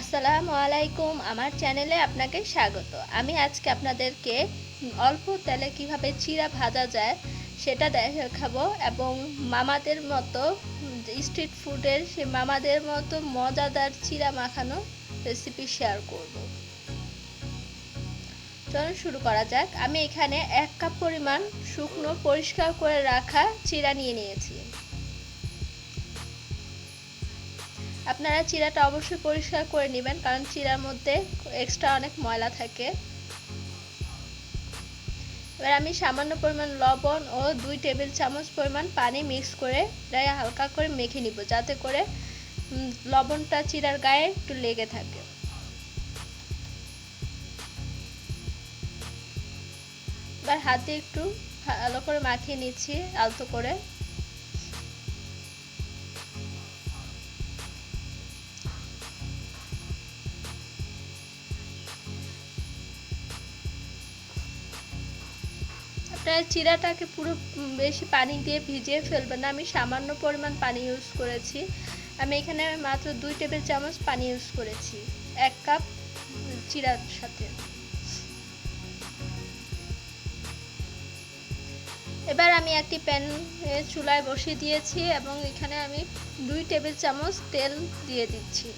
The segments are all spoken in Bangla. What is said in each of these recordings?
আসসালামু আলাইকুম, আমার চ্যানেলে আপনাকে স্বাগত। আমি আজকে আপনাদেরকে অল্প তেলে কীভাবে চিরা ভাজা যায় সেটা দেখাবো এবং মামাদের মতো স্ট্রিট ফুডের সে মামাদের মতো মজাদার চিরা মাখানো রেসিপি শেয়ার করব। চলুন শুরু করা যাক। আমি এখানে এক কাপ পরিমাণ শুকনো পরিষ্কার করে রাখা চিড়া নিয়ে নিয়েছি। আপনারা চিরাটা অবশ্যই পরিষ্কার করে নেবেন, কারণ চিরার মধ্যে এক্সট্রা অনেক ময়লা থাকে। এবার আমি সামান্য পরিমাণ লবণ ও দুই টেবিল চামচ পরিমাণ পানি মিক্স করে এটাকে হালকা করে মেখে নিব, যাতে করে লবণটা চিরার গায়ে একটু লেগে থাকে। এবার হাতে একটু ভালো করে মাখিয়ে নিচ্ছি, আলতো করে। আপনারা চিরাটাকে পুরো বেশি পানি দিয়ে ভিজিয়ে ফেলবেন না। আমি সামান্য পরিমাণ পানি ইউজ করেছি। আমি এখানে মাত্র দুই টেবিল চামচ পানি ইউজ করেছি। এক কাপ চিরার সাথে। এবার আমি একটি প্যান চুলায় বসিয়ে দিয়েছি এবং এখানে আমি দুই টেবিল চামচ তেল দিয়ে দিচ্ছি।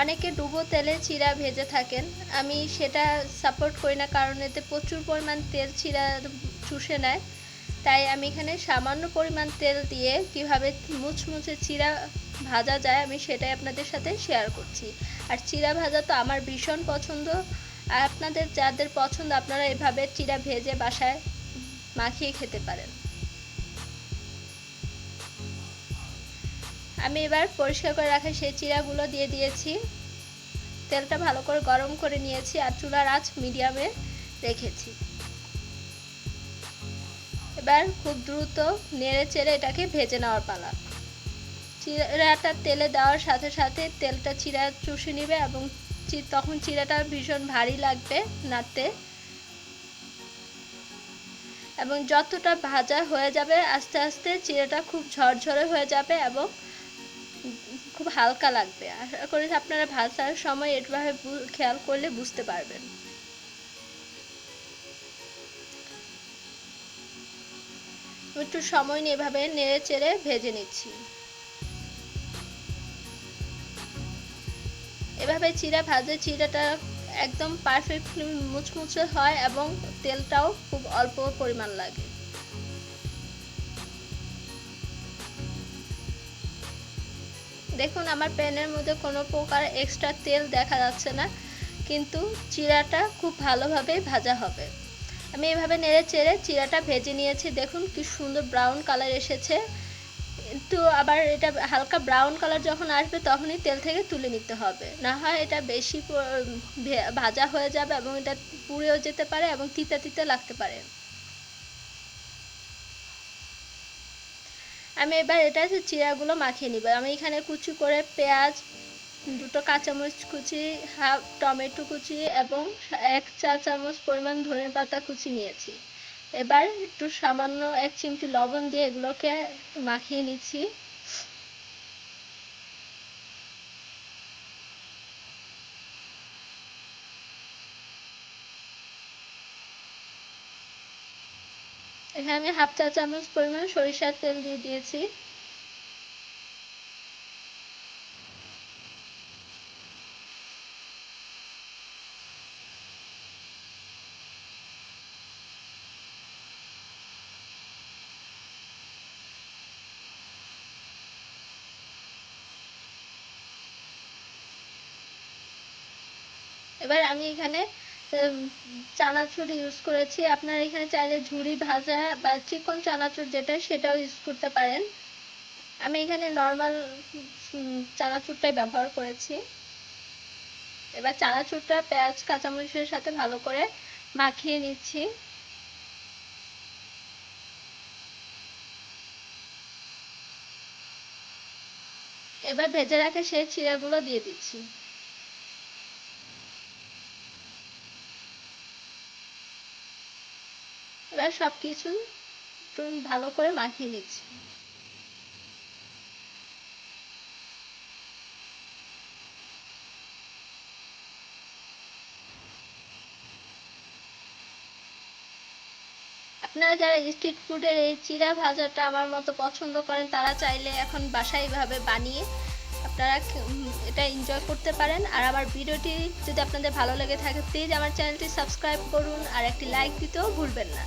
অনেকে ডুবো তেলে চিরা ভেজে থাকেন। আমি সেটা সাপোর্ট করি না কারণ এতে প্রচুর পরিমাণ তেল চিরা চুষে নেয়। তাই আমি এখানে সামান্য পরিমাণ তেল দিয়ে কীভাবে মুচমুচে চিরা ভাজা যায় আমি সেটাই আপনাদের সাথে শেয়ার করছি। আর চিরা ভাজা তো আমার ভীষণ পছন্দ। আর আপনাদের যাদের পছন্দ আপনারা এভাবে চিরা ভেজে বাসায় মাখিয়ে খেতে পারেন। আমি এবার পরিষ্কার করে রাখা সেই চিরাগুলো দিয়ে দিয়েছি। তেলটা ভালো করে গরম করে নিয়েছি আর চুলার আঁচ মিডিয়ামে রেখেছি। এবার খুব দ্রুত নেড়ে চেড়ে এটাকে ভেজে নেওয়ার পালা। চিরাটা তেলে দেওয়ার সাথে সাথে তেলটা চিরা চুষে নিবে এবং তখন চিরাটা ভীষণ ভারী লাগবে নাড়তে। এবং যতটা ভাজা হয়ে যাবে আস্তে আস্তে চিরাটা খুব ঝরঝরে হয়ে যাবে এবং খুব হালকা লাগবে। আশা করি আপনারা ভাজার সময় এভাবে খেয়াল করলে বুঝতে পারবেন। একটু সময় নিয়ে এভাবে নেড়ে চেড়ে ভেজে নিচ্ছি। এভাবে চিরা ভাজে চিরাটা একদম পারফেক্টলি মুচমুচে হয় এবং তেলটাও খুব অল্প পরিমাণ লাগে। দেখুন, আমার প্যানের মধ্যে কোনো প্রকার এক্সট্রা তেল দেখা যাচ্ছে না, কিন্তু চিরাটা খুব ভালোভাবে ভাজা হবে। আমি এভাবে নেড়ে চেড়ে চিরাটা ভেজে নিয়েছি। দেখুন, কি সুন্দর ব্রাউন কালার এসেছে। কিন্তু আবার এটা হালকা ব্রাউন কালার যখন আসবে, তখনই তেল থেকে তুলে নিতে হবে। না হয় এটা বেশি ভাজা হয়ে যাবে এবং এটা পুড়েও যেতে পারে এবং তিতা তিতা লাগতে পারে। আমি এবার এটা চিরাগুলো মাখিয়ে নিব। আমি এখানে কুচি করে পেঁয়াজ, দুটো কাঁচামরিচ কুচি, হাফ টমেটো কুচি এবং এক চা চামচ পরিমাণ ধনে পাতা কুচি নিয়েছি। এবার একটু সামান্য এক চিমটি লবণ দিয়ে এগুলোকে মাখিয়ে নিচ্ছি। এখানে আমি হাফ চা চামচ পরিমাণ সরিষার তেল দিয়ে দিয়েছি। এবার আমি এখানে চানাচুর ইউজ করেছি। আপনারা এখানে চাইলে ঝুড়ি ভাজা বা চিকন চানাচুর যেটা, সেটাও ইউজ করতে পারেন। আমি এখানে নর্মাল চানাচুরটাই ব্যবহার করেছি। এবার চানাচুরটা পেঁয়াজ, কাঁচামরিচের সাথে ভালো করে মাখিয়ে নিচ্ছি। এবার ভেজে রাখা সেই চিড়াগুলো দিয়ে দিচ্ছি। এবার সব কিছু ভালো করে মাখিয়ে নিচ্ছি। আপনারা যারা স্ট্রিট ফুডের এই চিরা ভাজাটা আমার মতো পছন্দ করেন, তারা চাইলে এখন বাসায় ভাবে বানিয়ে আপনারা এটা এনজয় করতে পারেন। আর আমার ভিডিওটি যদি আপনাদের ভালো লেগে থাকে প্লিজ আমার চ্যানেলটি সাবস্ক্রাইব করুন আর একটি লাইক দিতেও ভুলবেন না।